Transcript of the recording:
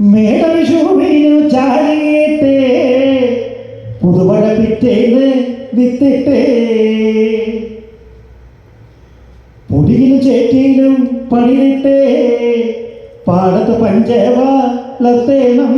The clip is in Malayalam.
മേടവിഷുവിനു ചാരിയിട്ടേ പുതുമഴ പിറ്റേന്ന് വിത്തിട്ടേ. പൊടിയിലും ചേറ്റിയിലും പണിയിട്ടേ പാടത്ത് പഞ്ചവളർത്തേണം